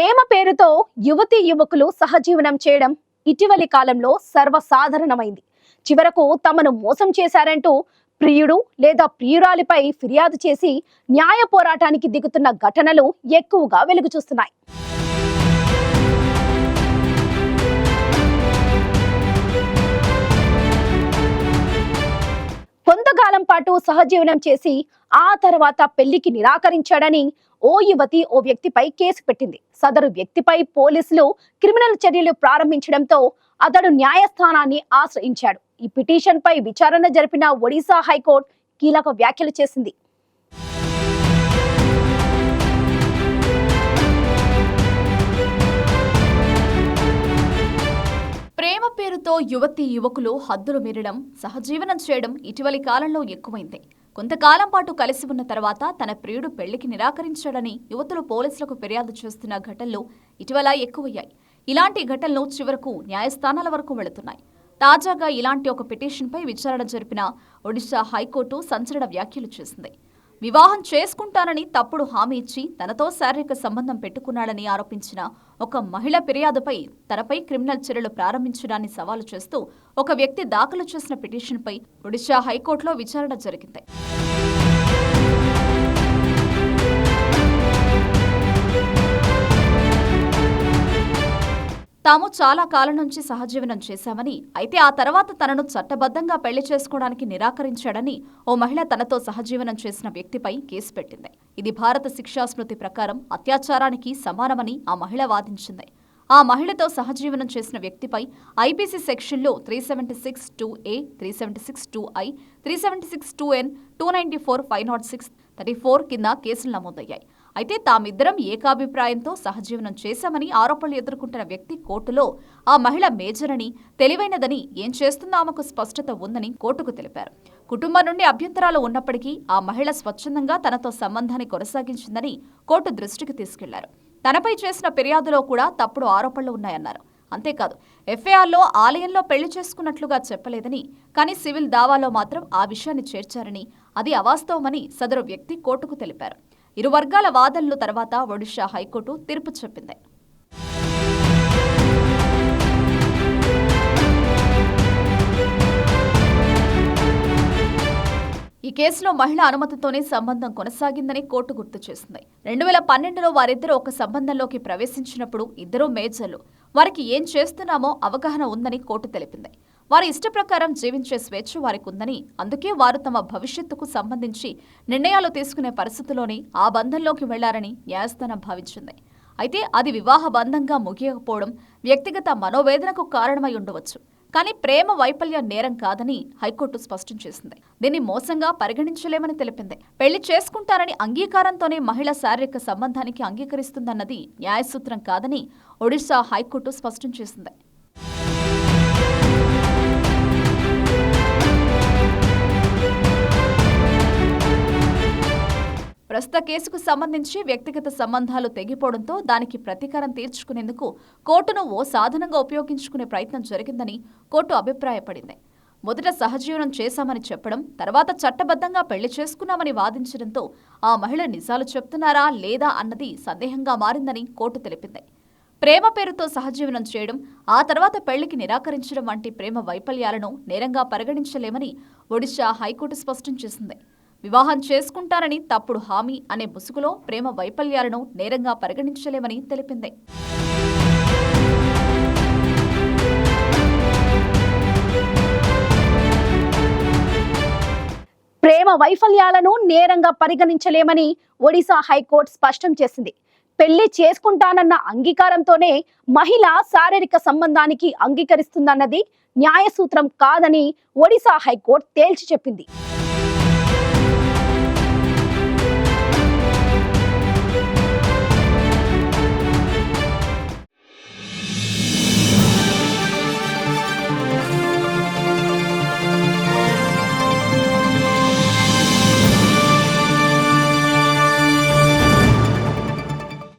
ప్రేమ పేరుతో యువతి యువకులు సహజీవనం చేయడం ఇటీవలి కాలంలో సర్వసాధారణమైంది. చివరకు తమను మోసం చేశారంటూ ప్రియుడు లేదా ప్రియురాలిపై ఫిర్యాదు చేసి న్యాయ పోరాటానికి దిగుతున్న ఘటనలు ఎక్కువగా వెలుగు చూస్తున్నాయి. కొంతకాలం పాటు సహజీవనం చేసి ఆ తర్వాత పెళ్ళికి నిరాకరించాడని ఓ యువతి ఓ వ్యక్తిపై కేసు పెట్టింది. సదరు వ్యక్తిపై పోలీసులు క్రిమినల్ చర్యలు ప్రారంభించడంతో అతడు న్యాయస్థానాన్ని ఆశ్రయించాడు. ఈ పిటిషన్ పై విచారణ జరిపిన ఒడిశా హైకోర్టు కీలక వ్యాఖ్యలు చేసింది. ప్రేమ పేరుతో యువతి యువకులు హద్దులు మీరడం సహజీవనం చేయడం ఇటీవలి కాలంలో ఎక్కువైంది. కొంతకాలం పాటు కలిసి ఉన్న తర్వాత తన ప్రియుడు పెళ్ళికి నిరాకరించాడని యువతులు పోలీసులకు ఫిర్యాదు చేస్తున్న ఘటనలు ఇటీవల ఎక్కువయ్యాయి. ఇలాంటి ఘటనలు చివరకు న్యాయస్థానాల వరకు వెళుతున్నాయి. తాజాగా ఇలాంటి ఒక పిటిషన్పై విచారణ జరిపిన ఒడిశా హైకోర్టు సంచలన వ్యాఖ్యలు చేసింది. వివాహం చేసుకుంటానని తప్పుడు హామీ ఇచ్చి తనతో శారీరక సంబంధం పెట్టుకున్నాడని ఆరోపించిన ఒక మహిళ ఫిర్యాదుపై తనపై క్రిమినల్ చర్యలు ప్రారంభించడాన్ని సవాలు చేస్తూ ఒక వ్యక్తి దాఖలు చేసిన పిటిషన్పై ఒడిశా హైకోర్టులో విచారణ జరిగింది. తాము చాలా కాలం నుంచి సహజీవనం చేశామని అయితే ఆ తర్వాత తనను చట్టబద్ధంగా పెళ్ళి చేసుకోవడానికి నిరాకరించాడని ఓ మహిళ తనతో సహజీవనం చేసిన వ్యక్తిపై కేసు పెట్టింది. ఇది భారత శిక్షా స్మృతి ప్రకారం అత్యాచారానికి సమానమని ఆ మహిళ వాదించింది. ఆ మహిళతో సహజీవనం చేసిన వ్యక్తిపై ఐపీసీ సెక్షన్లో three seventy six two A three seventy six two I three seventy six two N two ninety four five nought six thirty four కింద కేసులు నమోదయ్యాయి. అయితే తామిద్దరం ఏకాభిప్రాయంతో సహజీవనం చేశామని ఆరోపణలు ఎదుర్కొంటున్న వ్యక్తి కోర్టులో ఆ మహిళ మేజర్ అని తెలివైనదని ఏం చేస్తుందో ఆమెకు స్పష్టత ఉందని కోర్టుకు తెలిపారు. కుటుంబం నుండి అభ్యంతరాలు ఉన్నప్పటికీ ఆ మహిళ స్వచ్ఛందంగా తనతో సంబంధాన్ని కొనసాగించిందని కోర్టు దృష్టికి తీసుకెళ్ళారు. తనపై చేసిన ఫిర్యాదులో కూడా తప్పుడు ఆరోపణలు ఉన్నాయన్నారు. అంతేకాదు ఎఫ్ఐఆర్లో ఆలయంలో పెళ్ళి చేసుకున్నట్లుగా చెప్పలేదని కానీ సివిల్ దావాలో మాత్రం ఆ విషయాన్ని చేర్చారని అది అవాస్తవమని సదరు వ్యక్తి కోర్టుకు తెలిపారు. ఇరు వర్గాల వాదనలు తర్వాత ఒడిషా హైకోర్టు తీర్పు చెప్పింది. ఈ కేసులో మహిళ అనుమతితోనే సంబంధం కొనసాగిందని కోర్టు గుర్తు చేసింది. రెండు వేల పన్నెండులో వారిద్దరూ ఒక సంబంధంలోకి ప్రవేశించినప్పుడు ఇద్దరూ మేజర్లు. వారికి ఏం చేస్తున్నామో అవగాహన ఉందని కోర్టు తెలిపింది. వారి ఇష్ట ప్రకారం జీవించే స్వేచ్ఛ వారికి ఉందని అందుకే వారు తమ భవిష్యత్తుకు సంబంధించి నిర్ణయాలు తీసుకునే పరిస్థితిలోనే ఆ బంధంలోకి వెళ్ళారని న్యాయస్థానం భావించింది. అయితే అది వివాహ బంధంగా ముగియకపోవడం వ్యక్తిగత మనోవేదనకు కారణమై ఉండవచ్చు. కానీ ప్రేమ వైఫల్యం నేరం కాదని హైకోర్టు స్పష్టం చేసింది. దీన్ని మోసంగా పరిగణించలేమని తెలిపింది. పెళ్ళి చేసుకుంటారని అంగీకారంతోనే మహిళ శారీరక సంబంధానికి అంగీకరిస్తుందన్నది న్యాయసూత్రం కాదని ఒడిశా హైకోర్టు స్పష్టం చేసింది. ప్రస్తుత కేసుకు సంబంధించి వ్యక్తిగత సంబంధాలు తెగిపోవడంతో దానికి ప్రతీకారం తీర్చుకునేందుకు కోర్టును ఓ సాధనంగా ఉపయోగించుకునే ప్రయత్నం జరిగిందని కోర్టు అభిప్రాయపడింది. మొదట సహజీవనం చేశామని చెప్పడం తర్వాత చట్టబద్ధంగా పెళ్ళి చేసుకున్నామని వాదించడంతో ఆ మహిళ నిజాలు చెప్తున్నారా లేదా అన్నది సందేహంగా మారిందని కోర్టు తెలిపింది. ప్రేమ పేరుతో సహజీవనం చేయడం ఆ తర్వాత పెళ్ళికి నిరాకరించడం వంటి ప్రేమ వైఫల్యాలను నేరంగా పరిగణించలేమని ఒడిశా హైకోర్టు స్పష్టం చేసింది. వివాహం చేసుకుంటారని తప్పుడు హామీ అనే ముసుగులో ప్రేమ వైఫల్యాలను నేరంగా పరిగణించలేమని తెలిపింది. ప్రేమ వైఫల్యాలను నేరంగా పరిగణించలేమని ఒడిశా హైకోర్టు స్పష్టం చేసింది. పెళ్ళి చేసుకుంటానన్న అంగీకారంతోనే మహిళ శారీరక సంబంధానికి అంగీకరిస్తుందన్నది న్యాయసూత్రం కాదని ఒడిశా హైకోర్టు తేల్చి చెప్పింది.